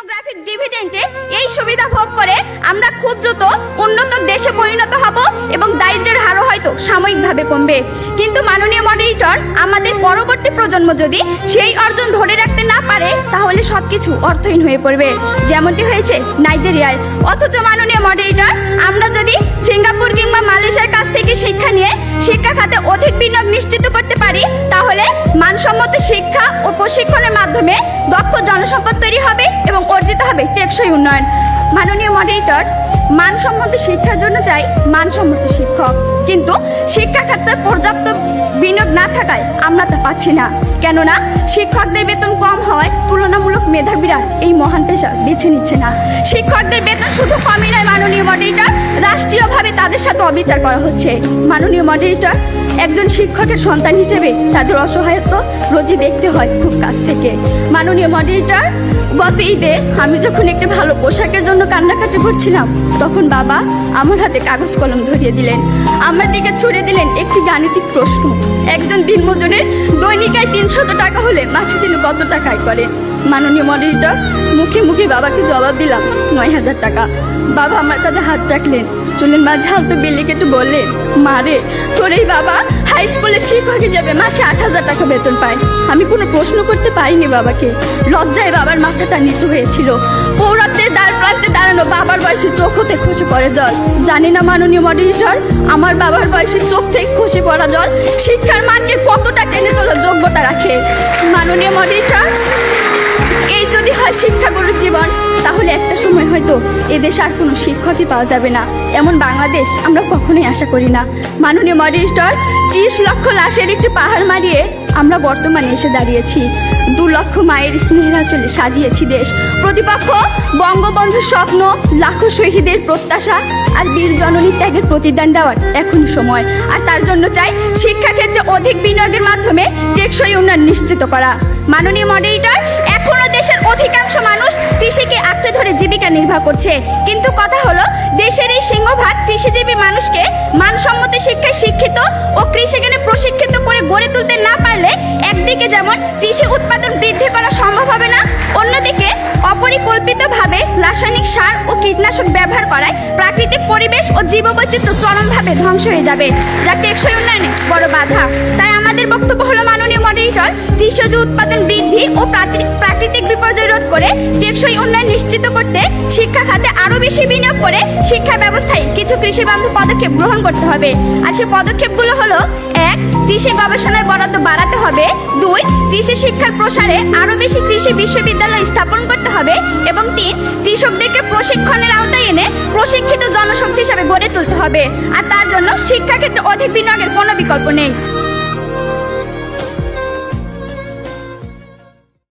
Demographic ডিভিডেন্টে এই সুবিধা ভোগ করে আমরা খুব দ্রুত উন্নত দেশে পরিণত হব এবং দারিদ্র্যের হারও হয়তো সাময়িকভাবে কমবে। কিন্তু মাননীয় মডারেটর আমাদের পরবর্তী প্রজন্ম যদি সেই অর্জন ধরে রাখতে না পারে, তাহলে সবকিছু অর্থহীন হয়ে পড়বে। যেমনটি হয়েছে নাইজেরিয়ায়। অথচ মাননীয় মডারেটর আমরা যদি সিঙ্গাপুর কিংবা মালয়েশিয়ার কাছ থেকে শিক্ষা নিয়ে শিক্ষা খাতে অধিক বিনিয়োগ নিশ্চিত করতে পারি, তাহলে মানসম্মত শিক্ষা ও প্রশিক্ষণের মাধ্যমে দক্ষ জনসম্পদ তৈরি হবে এবং টেকসই উন্নয়ন। মাননীয় মডারেটর মানসম্মত শিক্ষার জন্য চাই মানসম্মত শিক্ষক। কিন্তু শিক্ষা খাতে পর্যাপ্ত বিনিয়োগ না থাকায় আমরা তা পাচ্ছি না। কেননা শিক্ষকদের বেতন কম হওয়ায় তুলনামূলক মেধাবীরা এই মহান পেশা বেছে নিচ্ছে না। শিক্ষকদের বেতন শুধু কমই নয়, মাননীয় মডারেটর রাষ্ট্রীয়ভাবে তাদের সাথে অবিচার করা হচ্ছে। মাননীয় মডারেটর একজন শিক্ষকের সন্তান হিসেবে তাদের অসহায়ত্ব রোজই দেখতে হয় খুব কাছ থেকে। মাননীয় মডারেটর গত ঈদে আমি যখন একটি ভালো পোশাকের জন্য কান্নাকাটি করছিলাম তখন বাবা আমার হাতে কাগজ কলম ধরিয়ে দিলেন। আমার দিকে ছুড়ে দিলেন একটি গাণিতিক প্রশ্ন। একজন দিনমজুরের দৈনিক আয় তিনশত টাকা হলে মাসে তিনি কত টাকা আয় করে? মাননীয় মডারেটর মুখে মুখে বাবাকে জবাব দিলাম, নয় হাজার টাকা। বাবা আমার কাছে হাত রাখলেন। চুলের মাঝে হালতো বেলে কেটে বললেন মারে তোর এই বাবা হাই স্কুলের শিক্ষক যাবে মাসে আট হাজার টাকা বেতন পায়। আমি কোনো প্রশ্ন করতে পারিনি বাবাকে। লজ্জায় বাবার মাথাটা নিচু হয়েছিল। পৌরাত্মের দ্বার প্রান্তে দাঁড়ানো বাবার বয়সে চোখ হতে খসে পড়ে জল। জানি না মাননীয় মডারেটর, আমার বাবার বয়সে চোখ থেকে খসে পড়া জল শিক্ষার মানকে কতটা টেনে তোলার যোগ্যতা রাখে? মাননীয় মডারেটর, এই যদি হয় শিক্ষাগুরুর জীবন, তাহলে একটা সময় হয়তো এদেশে আর কোনো শিক্ষকই পাওয়া যাবে না। এমন বাংলাদেশ আমরা কখনোই আশা করি না। মাননীয় মডারেটর, ত্রিশ লক্ষ লাশের একটি পাহাড় মারিয়ে আমরা বর্তমানে এসে দাঁড়িয়েছি। দু লক্ষ মায়ের স্নেহেরা চলে সাজিয়েছি দেশ। প্রতিপক্ষ, বঙ্গবন্ধুর স্বপ্ন, লাখো শহীদের প্রত্যাশা আর বীর জননী ত্যাগের প্রতিদান দেওয়ার এখনই সময়। আর তার জন্য চাই শিক্ষাক্ষেত্রে অধিক বিনিয়োগের মাধ্যমে টেকসই উন্নয়ন নিশ্চিত করা। মাননীয় মডারেটর এখনও দেশের অধিকাংশ মানুষ কৃষিকে আঁকড়ে ধরে জীবিকা নির্বাহ করছে। কিন্তু কথা হলো, দেশের এই সিংহভাগ কৃষিজীবী মানুষকে মানসম্মত শিক্ষায় শিক্ষিত ও কৃষিজ্ঞানে প্রশিক্ষিত করে গড়ে তুলতে না পারলে একদিকে যেমন কৃষি উৎপাদন বৃদ্ধি করা সম্ভব হবে না, অন্যদিকে অপরিকল্পিতভাবে রাসায়নিক সার ও কীটনাশক ব্যবহার করায় প্রাকৃতিক পরিবেশ ও জীববৈচিত্র্য চরমভাবে ধ্বংস হয়ে যাবে, যা টেকসই উন্নয়নে বড় বাধা। তাই আমাদের বক্তব্য হলো মাননীয় মডারেটর, কৃষিজ উৎপাদন বৃদ্ধি ও প্রাকৃ- প্রাকৃতিক বিপর্যয় রোধ করে টেকসই উন্নয়ন নিশ্চিত করতে শিক্ষা খাতে আরও বেশি বিনিয়োগ করে শিক্ষা ব্যবস্থায় কিছু কৃষি বান্ধব পদক্ষেপ গ্রহণ করতে হবে। আর সেই পদক্ষেপগুলো হলো, এক, কৃষি গবেষণায় বরাদ্দ বাড়াতে হবে কৃষি শিক্ষার প্রসারে আরও বেশি কৃষি বিশ্ববিদ্যালয় স্থাপন করতে হবে এবং তিন কৃষকদেরকে প্রশিক্ষণের আওতায় এনে প্রশিক্ষিত জনশক্তি হিসাবে গড়ে তুলতে হবে। আর তার জন্য শিক্ষাক্ষেত্রে অধিক বিনিয়োগের কোনো বিকল্প নেই।